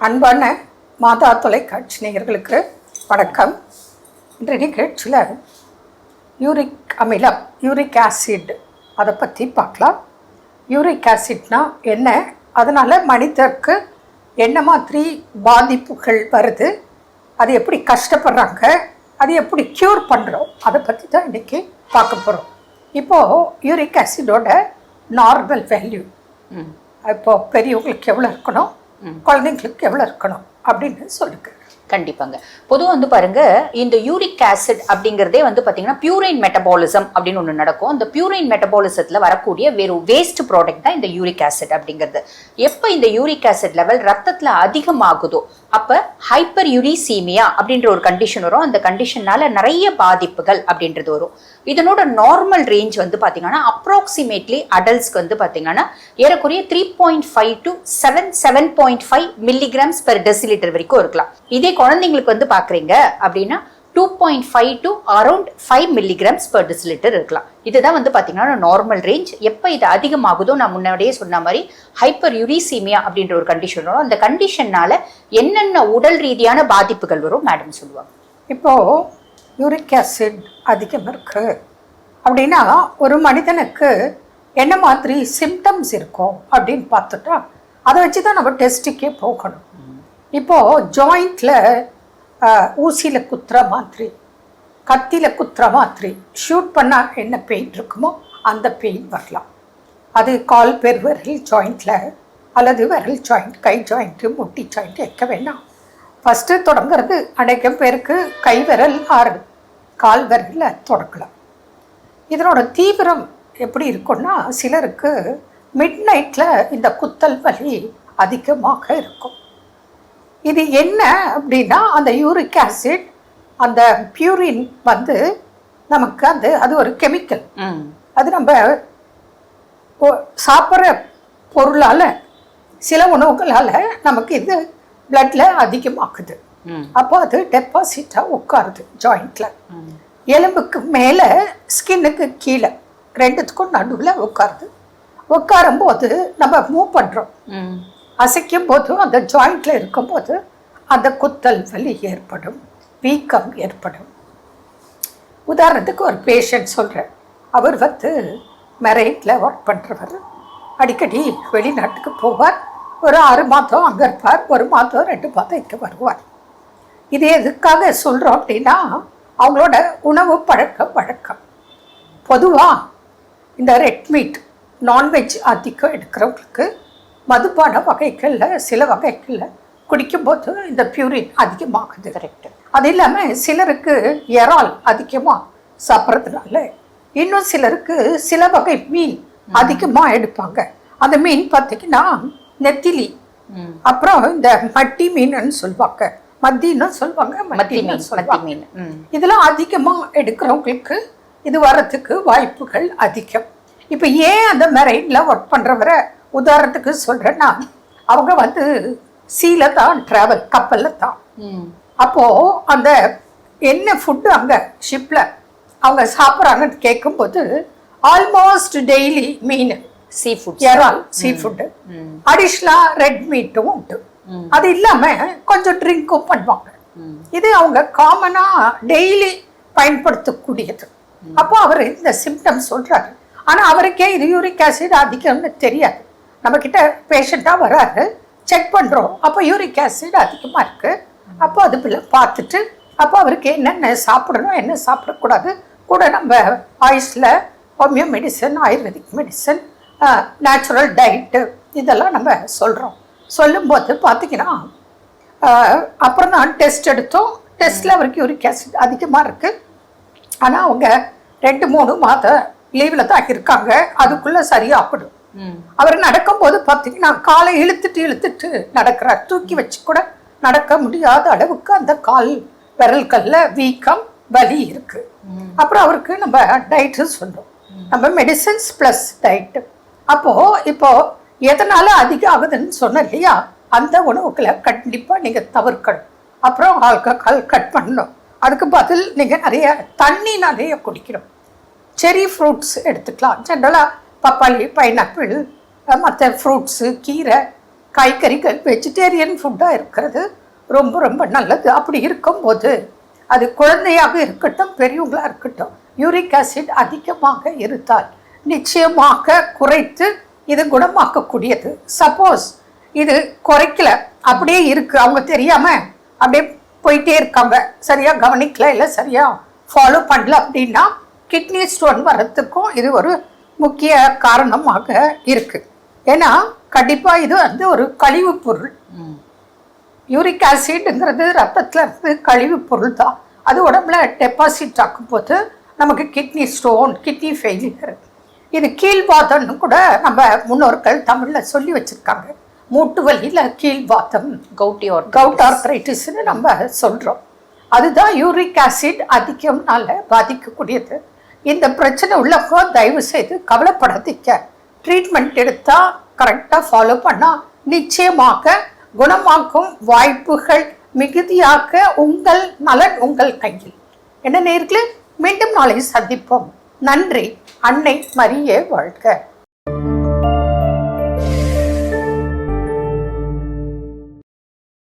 அன்பான மாதா தொலைக்காட்சி நேயர்களுக்கு வணக்கம். இன்றைய நிகழ்ச்சியில் யூரிக் அமிலம் யூரிக் ஆசிட் அதை பற்றி பார்க்கலாம். யூரிக் ஆசிட்னா என்ன? அதனால் மனிதருக்கு என்ன மாதிரி பாதிப்புகள் வருது? அது எப்படி கஷ்டப்படுறாங்க? அது எப்படி க்யூர் பண்ணுறோம் அதை பற்றி தான் இன்றைக்கி பார்க்க போகிறோம் இப்போது யூரிக் ஆசிடோட நார்மல் வேல்யூ ம். இப்போ பெரியவங்களுக்கு எவ்வளோ இருக்கணும்? குழந்தைங்களுக்கு எவ்வளோ இருக்கணும் அப்படின்னு சொல்லுங்க. கண்டிப்பாங்க. பொதுவாக வந்து பாருங்க இந்த யூரிக் ஆசிட் அப்படிங்கிறதே வந்து பார்த்தீங்கன்னா பியூரைன் மெட்டபாலிசம் அப்படின்னு ஒன்று நடக்கும். அந்த பியூரைன் மெட்டபாலிசத்தில் வரக்கூடிய வேறு வேஸ்ட் ப்ராடக்ட் தான் இந்த யூரிக் ஆசிட் அப்படிங்கிறது. எப்போ இந்த யூரிக் ஆசிட் லெவல் ரத்தத்தில் அதிகமாகுதோ அப்போ ஹைப்பர் யூரிசீமியா அப்படின்ற ஒரு கண்டிஷன் வரும். அந்த கண்டிஷனால நிறைய பாதிப்புகள் அப்படின்றது வரும். இதனோட நார்மல் ரேஞ்ச் வந்து பார்த்தீங்கன்னா அப்ராக்சிமேட்லி அடல்ட்ஸ்க்கு வந்து பார்த்தீங்கன்னா ஏறக்குறைய three point five to seven seven point five milligrams per decilitre வரைக்கும் இருக்கலாம். இதே குழந்தைங்களுக்கு வந்து பார்க்குறீங்க அப்படின்னா two point five to around five milligrams per decilitre இருக்கலாம். இதுதான் வந்து பார்த்தீங்கன்னா நார்மல் ரேஞ்ச் எப்போ இது அதிகமாகுதோ நான் முன்னாடியே சொன்ன மாதிரி ஹைப்பர் யூரிசீமியா அப்படின்ற ஒரு கண்டிஷன் வரும். அந்த கண்டிஷன்னால என்னென்ன உடல் ரீதியான பாதிப்புகள் வரும் மேடம் சொல்லுவாங்க. இப்போது யூரிக் ஆசிட் அதிகம் இருக்கு. அப்படின்னா ஒரு மனிதனுக்கு என்ன மாதிரி சிம்டம்ஸ் இருக்கும் அப்படின்னு பார்த்துட்டா அதை வச்சு தான் நம்ம டெஸ்ட்டுக்கே போகணும். இப்போது ஜாயிண்டில் ஊசியில் குத்துற மாதிரி கத்தியில் குத்துற மாதிரி ஷூட் பண்ணால் என்ன பெயின் இருக்குமோ அந்த பெயின் வரலாம். அது கால் பெர் விரல் ஜாயிண்டில் அல்லது விரல் ஜாயிண்ட் கை ஜாயிண்ட்டு முட்டி ஜாயிண்ட் எக்க வேணாம். ஃபஸ்ட்டு தொடங்குறது அநேகம் பேருக்கு கை விரல் ஆறு கால் விரலில் தொடங்கலாம் இதனோட தீவிரம் எப்படி இருக்கும்னா சிலருக்கு மிட் நைட்டில் இந்த குத்தல் வலி அதிகமாக இருக்கும். இது என்ன அப்படின்னா அந்த யூரிக் ஆசிட் அந்த பியூரின் வந்து நமக்கு அந்த அது ஒரு கெமிக்கல். அது நம்ம சாப்பிட்ற பொருளால் சில உணவுகளால் நமக்கு இது பிளட்ல அதிகமாக்குது. அப்போ அது டெபாசிட்டாக உட்காருது ஜாயிண்டில் எலும்புக்கு மேலே ஸ்கின்னுக்கு கீழே ரெண்டுத்துக்கும் நடுவில் உட்காருது. உட்காரும்போது நம்ம மூவ் பண்ணுறோம் ம். அசைக்கும் போது அந்த ஜாயிண்டில் இருக்கும்போது அந்த குத்தல் வலி ஏற்படும் வீக்கம் ஏற்படும். உதாரணத்துக்கு ஒரு பேஷண்ட் சொல்கிறேன் அவர் வந்து மெரைட்டில் ஒர்க் பண்ணுறவர் அடிக்கடி வெளிநாட்டுக்கு போவார் ஒரு ஆறு மாதம் அங்கே இருப்பார் ஒரு மாதம் ரெண்டு மாதம் இங்கே வருவார். இது எதுக்காக சொல்கிறோம் அப்படின்னா அவங்களோட உணவு பழக்க வழக்கம். பொதுவாக இந்த ரெட் மீட் நான்வெஜ் அதிகம் எடுக்கிறவங்களுக்கு மதுபான வகைகளில் சில வகைகளில் குடிக்கும்போது இந்த பியூரின் அதிகமாகுது. கரெக்ட் அது இல்லாமல் சிலருக்கு இறால் அதிகமாக சாப்பிட்றதுனால இன்னும் சிலருக்கு சில வகை மீன் அதிகமாக எடுப்பாங்க. அந்த மீன் பார்த்தீங்கன்னா நெத்திலி. அப்புறம் இந்த மட்டி மீனுன்னு சொல்லுவாங்க. மத்தின்னு சொல்லுவாங்க மத்தி மீன் சொல்லுவாங்க. மீன். இதெல்லாம் அதிகமாக எடுக்கிறவங்களுக்கு இது வர்றதுக்கு வாய்ப்புகள் அதிகம். இப்போ ஏன் அந்த மெரைனில் ஒர்க் பண்ணுறவரை உதாரணத்துக்கு சொல்கிறேன்னா அவங்க வந்து சீல தான் ட்ராவல் கப்பலில் தான். அப்போது அந்த என்ன ஃபுட்டு அங்கே ஷிப்பில் அவங்க சாப்பிட்றாங்கன்னு கேட்கும்போது ஆல்மோஸ்ட் டெய்லி மீன் சீ ஃபுட் இறால் சீ ஃபுட்டு அடிஷ்னலாக ரெட் மீட்டும் உண்டு. அது இல்லாமல் கொஞ்சம் ட்ரிங்க்கும் பண்ணுவாங்க. இது அவங்க காமனாக டெய்லி பயன்படுத்தக்கூடியது. அப்போ அவர் இந்த சிம்டம் சொல்றாரு. ஆனா அவருக்கே இது யூரிக் ஆசிட் அதிகம்னு தெரியாது. நம்ம கிட்ட பேஷண்ட்டாக வராரு. செக் பண்ணுறோம் அப்போ யூரிக் ஆசிட் அதிகமாக இருக்குது அப்போ அது பிள்ளை பார்த்துட்டு அப்போ அவருக்கு என்னென்ன சாப்பிடணும் என்ன சாப்பிடக்கூடாது கூட நம்ம ஆயுஷில் homeo medicine Ayurvedic medicine natural diet இதெல்லாம் நம்ம சொல்கிறோம் சொல்லும்போது பார்த்தீங்கன்னா அப்புறம் தான் டெஸ்ட் எடுத்தோம். டெஸ்ட்டில் அவருக்கு யூரிக் ஆசிட் அதிகமாக இருக்குது ஆனால் அவங்க ரெண்டு மூணு மாதம் லீவில் தான் இருக்காங்க. அதுக்குள்ளே சரியாகப்படும் அவர் நடக்கும்போது பார்த்தீங்கன்னா காலை இழுத்துட்டு இழுத்துட்டு நடக்கிறார். தூக்கி வச்சு கூட நடக்க முடியாத அளவுக்கு அந்த கால் விரல்கள்ல வீக்கம் வலி இருக்கு. அப்புறம் அவருக்கு நம்ம டயட்டு சொன்னோம் நம்ம மெடிசன்ஸ் ப்ளஸ் டயட்டு அப்போ இப்போ எதனால அதிகம் ஆகுதுன்னு சொன்னேன் இல்லையா? அந்த உணவுகளை கண்டிப்பா நீங்க தவிர்க்கணும். அப்புறம் ஆல்கஹால் கட் பண்ணணும். அதுக்கு பதில் நீங்க நிறைய தண்ணி நிறைய குடிக்கணும். செரி ஃப்ரூட்ஸ் எடுத்துக்கலாம். ஜென்ரலாக பப்பாளி பைனாப்பிள் மற்ற ஃப்ரூட்ஸு கீரை காய்கறிகள் வெஜிடேரியன் ஃபுட்டாக இருக்கிறது. ரொம்ப ரொம்ப நல்லது. அப்படி இருக்கும்போது அது குழந்தையாக இருக்கட்டும் பெரியவங்களாக இருக்கட்டும் யூரிக் ஆசிட் அதிகமாக இருந்தால் நிச்சயமாக குறைத்து இது குணமாக்கக்கூடியது. சப்போஸ் இது குறைக்கல அப்படியே இருக்குது அவங்க தெரியாமல் அப்படியே போயிட்டே இருக்காங்க. சரியாக கவனிக்கல இல்லை சரியாக ஃபாலோ பண்ணல அப்படின்னா கிட்னி ஸ்டோன் வர்றதுக்கும் இது ஒரு முக்கிய காரணமாக இருக்கு. ஏன்னா கண்டிப்பா இது வந்து ஒரு கழிவுப் பொருள். யூரிக் ஆசிட்ங்கிறது ரத்தத்துல இருந்து கழிவு பொருள் தான். அது உடம்புல டெபாசிட் ஆக்கும்போது நமக்கு கிட்னி ஸ்டோன் கிட்னி ஃபெயிலியர் இது கீழ்வாதம்னு கூட நம்ம முன்னோர்கள் தமிழ்ல சொல்லி வச்சிருக்காங்க. மூட்டு வலியில கீழ்வாதம் கவுட்டி or கவுட் ஆர்த்ரைட்டிஸ்னு நம்ம சொல்றோம். அதுதான் யூரிக் ஆசிட் அதிகம்னால பாதிக்கக்கூடியது. இந்த பிரச்சனை உள்ளப்போ தயவு செய்து கவலைப்படாதீங்க. ட்ரீட்மெண்ட் எடுத்தால் கரெக்டாக ஃபாலோ பண்ணால் நிச்சயமாக குணமாக்கும் வாய்ப்புகள் மிகுதியாக உங்கள் நலன் உங்கள் கையில். என்ன நேர்களே? மீண்டும் நாளை சந்திப்போம். நன்றி. அன்னை மரியே வாழ்க.